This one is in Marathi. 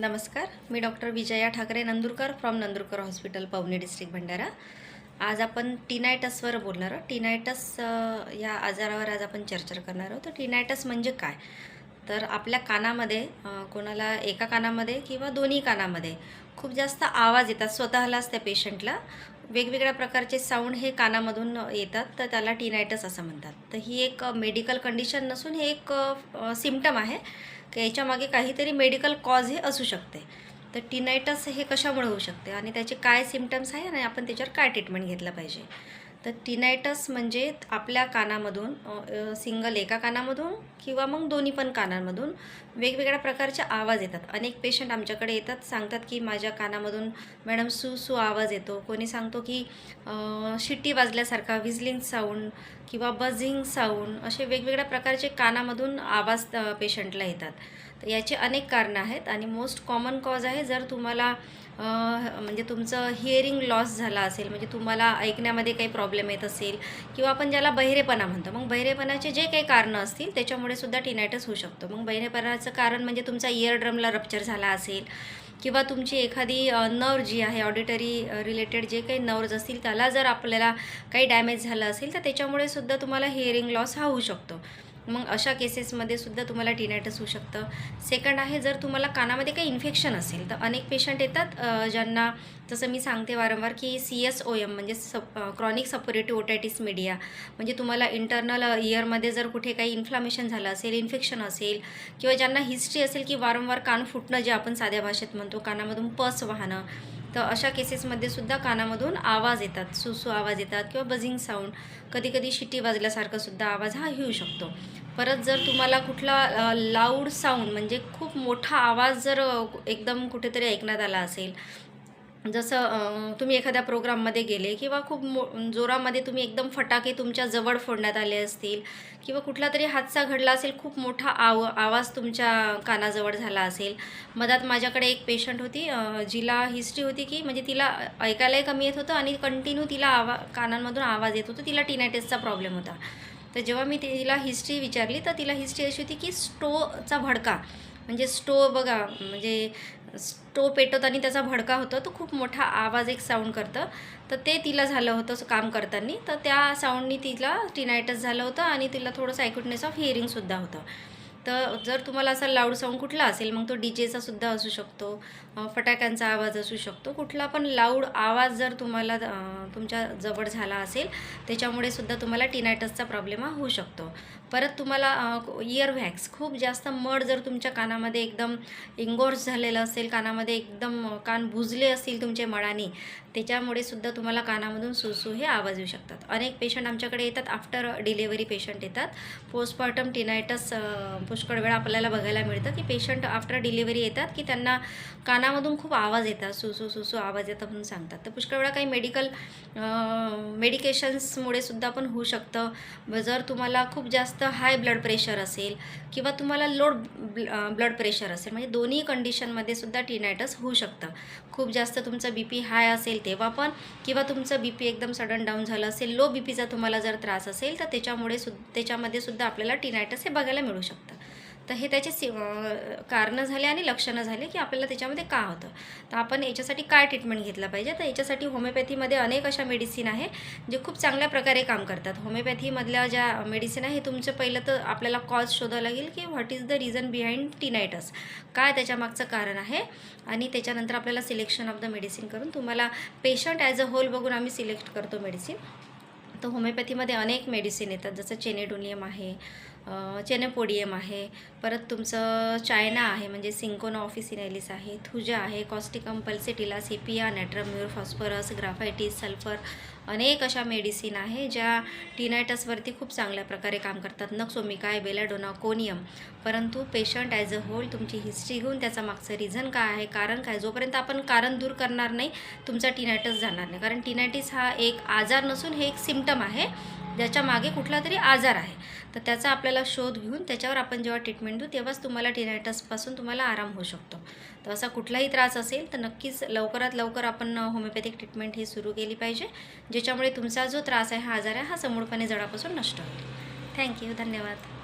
नमस्कार मी doctor Vijaya Thackeray Nandurkar from Nandurkar hospital Pauni district Bhandara. आज आपण टिनायटसवर बोलणार आहोत. टिनायटस या आजारावर आज आपण चर्चा करणार आहोत. तर टिनायटस म्हणजे काय? तर आपल्या कानामध्ये कोणाला एका कानामध्ये किंवा दोन्ही कानामध्ये खूप जास्त आवाज येतात. स्वतःलाच त्या पेशंटला वेगवेगळ्या प्रकारचे साऊंड हे कानामधून येतात तर त्याला टिनायटस असं म्हणतात. तर ही एक मेडिकल कंडिशन नसून हे एक सिम्टम आहे. की याच्यामागे काहीतरी मेडिकल कॉज हे असू शकते. तर टिनायटस हे कशामुळे होऊ शकते? आणि त्याचे काय सिम्टम्स आहे? आणि आपण त्याच्यावर काय ट्रीटमेंट घेतलं पाहिजे? तर टिनायटस म्हणजे आपल्या कानामधून सिंगल एका कानामधून किंवा मग दोन्ही पण कानांमधून वेगवेगळ्या प्रकारचे आवाज येतात. अनेक पेशंट आमच्याकडे येतात सांगतात की माझ्या कानामधून मॅडम सू सू आवाज येतो. कोणी सांगतो की शिट्टी वाजल्यासारखा विझलिंग साऊंड किंवा बझिंग साऊंड असे वेगवेगळ्या प्रकारचे कानामधून आवाज पेशंटला येतात. तर याचे अनेक कारणं आहेत आणि मोस्ट कॉमन कॉज आहे जर तुम्हाला म्हणजे तुमचं हिअरिंग लॉस झाला असेल म्हणजे तुम्हाला ऐकण्यामध्ये काही प्रॉब्लेम येत असेल किंवा आपण ज्याला बहिरेपणा म्हणतो मग बहिरेपणाचे जे काही कारणं असतील त्याच्यामुळे सुद्धा टिनायटस होऊ शकतो. मग बहिरेपणाचं कारण म्हणजे तुमचा इयर ड्रमला रप्चर झाला असेल किंवा तुमची एखादी नर्व जी आहे ऑडिटरी रिलेटेड जे काही नर्व्ज असतील त्याला जर आपल्याला काही डॅमेज झालं असेल तर त्याच्यामुळे सुद्धा तुम्हाला हिअरिंग लॉस हा होऊ शकतो. मग अशा केसेसमध्ये सुद्धा तुम्हाला टिनायटस होऊ शकतं. सेकंड आहे जर तुम्हाला कानामध्ये काही इन्फेक्शन असेल तर अनेक पेशंट येतात ज्यांना जसं मी सांगते वारंवार की सी एस ओ एम म्हणजे सप क्रॉनिक सपोरेटिव्ह ओटायटिस मीडिया म्हणजे तुम्हाला इंटरनल इयरमध्ये जर कुठे काही इन्फ्लामेशन झालं असेल इन्फेक्शन असेल किंवा ज्यांना हिस्ट्री असेल की वारंवार कान फुटणं जे आपण साध्या भाषेत म्हणतो कानामधून पस वाहणं तर अशा केसेसमध्ये सुद्धा कानामधून आवाज येतात सुसू आवाज येतात किंवा बझिंग साऊंड कधी कधी शिट्टी वाजल्यासारखा सुद्धा आवाज हा येऊ शकतो. परत जर तुम्हाला कुठला लाऊड साऊंड म्हणजे खूप मोठा आवाज जर एकदम कुठेतरी ऐकण्यात आला असेल जसं तुम्ही एखाद्या प्रोग्राममध्ये गेले किंवा खूप मो जोरामध्ये तुम्ही एकदम फटाके तुमच्या जवळ फोडण्यात आले असतील किंवा कुठला तरी हादसा घडला असेल खूप मोठा आव आवाज तुमच्या कानाजवळ झाला असेल. मधात माझ्याकडे एक पेशंट होती जिला हिस्ट्री होती की म्हणजे तिला ऐकायलाही कमी येत होतं आणि कंटिन्यू तिला आवा कानांमधून आवाज येत होता. तिला टिनायटिसचा प्रॉब्लेम होता. तर जेव्हा मी तिला हिस्ट्री विचारली तर तिला हिस्ट्री अशी होती की स्टोचा भडका म्हणजे स्टो बघा म्हणजे स्टो पेटवताना त्याचा भडका होतो तो खूप मोठा आवाज एक साऊंड करतं. तर ते तिला झालं होतं काम करताना. तर त्या साऊंडनी तिला टिनायटस झालं होतं आणि तिला थोडंसं ॲक्युटनेस ऑफ हिअरिंगसुद्धा होतं. तर जर तुम्हाला असा लाऊड साऊंड कुठला असेल मग तो डी जेचा सुद्धा असू शकतो फटाक्यांचा आवाज असू शकतो. कुठला पण लाऊड आवाज जर तुम्हाला तुमच्या जवळ झाला असेल त्याच्यामुळे सुद्धा तुम्हाला टिनायटसचा प्रॉब्लेम हा होऊ शकतो. परत तुम्हाला इयर व्हॅक्स खूप जास्त मड जर तुमच्या कानामध्ये एकदम इंगोर्स झालेलं असेल कानामध्ये एकदम कान भुजले असतील तुमच्या मळाने त्याच्यामुळे सुद्धा तुम्हाला कानामधून सुसू हे आवाज येऊ शकतात. अनेक पेशंट आमच्याकडे येतात आफ्टर डिलेवरी पेशंट येतात. पोस्टमॉर्टम टिनायटस पुष्कळ वेळा आपल्याला बघायला मिळतं की पेशंट आफ्टर डिलेवरी येतात की त्यांना कानामधून खूप आवाज येतात सुसू सुसू आवाज येतात म्हणून सांगतात. तर पुष्कळ वेळा काही मेडिकल मेडिकेशन्समुळे सुद्धा पण होऊ शकतं. जर तुम्हाला खूप जास्त हाय ब्लड प्रेशर असेल किंवा तुम्हाला लोड ब्लड प्रेशर असेल म्हणजे दोन्ही कंडिशनमध्ये सुद्धा टिनायटस होऊ शकतं. खूप जास्त तुमचं बी पी हाय असेल तेव्हा पण किंवा तुमचं बी पी एकदम सडन डाऊन झालं असेल लो बी पीचा तुम्हाला जर त्रास असेल तर त्याच्यामुळे सु त्याच्यामध्ये सुद्धा आपल्याला टिनायटस हे बघायला मिळू शकतं. तर हे त्याचे सि कारणं झाले आणि लक्षणं झाले की आपल्याला त्याच्यामध्ये का होतं. तर आपण याच्यासाठी काय ट्रीटमेंट घेतलं पाहिजे? तर याच्यासाठी होमिओपॅथीमध्ये अनेक अशा मेडिसिन आहे जे खूप चांगल्या प्रकारे काम करतात. होमिओपॅथीमधल्या ज्या मेडिसिन आहे तुमचं पहिलं तर आपल्याला कॉज शोधावं लागेल की what is the reason behind tinnitus काय त्याच्यामागचं कारण आहे? आणि त्याच्यानंतर आपल्याला सिलेक्शन ऑफ द मेडिसिन करून तुम्हाला पेशंट ॲज अ होल बघून आम्ही सिलेक्ट करतो मेडिसिन तर होमिओपॅथीमध्ये अनेक मेडिसिन येतात जसं चेनेडोनियम आहे चेनेपोडियम आहे परत तुमचं चायना आहे म्हणजे सिंकोना ऑफिसिनॅलिस आहे थुजा आहे causticum pulsatilla sepia natrum mur phosphorus graphites sulphur अनेक अशा मेडिसिन आहे ज्या टिनायटसवरती खूप चांगल्या प्रकारे काम करतात. Nux vomica belladonna conium. परंतु पेशंट ॲज अ होल तुमची हिस्ट्री घेऊन त्याचा मागचं रिझन काय आहे कारण काय? जोपर्यंत आपण कारण दूर करणार नाही तुमचा टिनायटस जाणार नाही. कारण टिनायटिस हा एक आजार नसून हे एक सिम्टम आहे. ज्याच्या मागे कुठला तरी आजार आहे. तर त्याचा आपल्याला शोध घेऊन त्याच्यावर आपण जेव्हा ट्रीटमेंट देऊ तेव्हाच तुम्हाला टिरायटसपासून तुम्हाला आराम होऊ शकतो. तर असा कुठलाही त्रास असेल तर नक्कीच लवकरात लवकर आपण होमिओपॅथिक ट्रीटमेंट ही सुरू केली पाहिजे ज्याच्यामुळे तुमचा जो त्रास आहे हा आजार आहे हा समूळपणे जडापासून नष्ट होईल. थँक्यू धन्यवाद.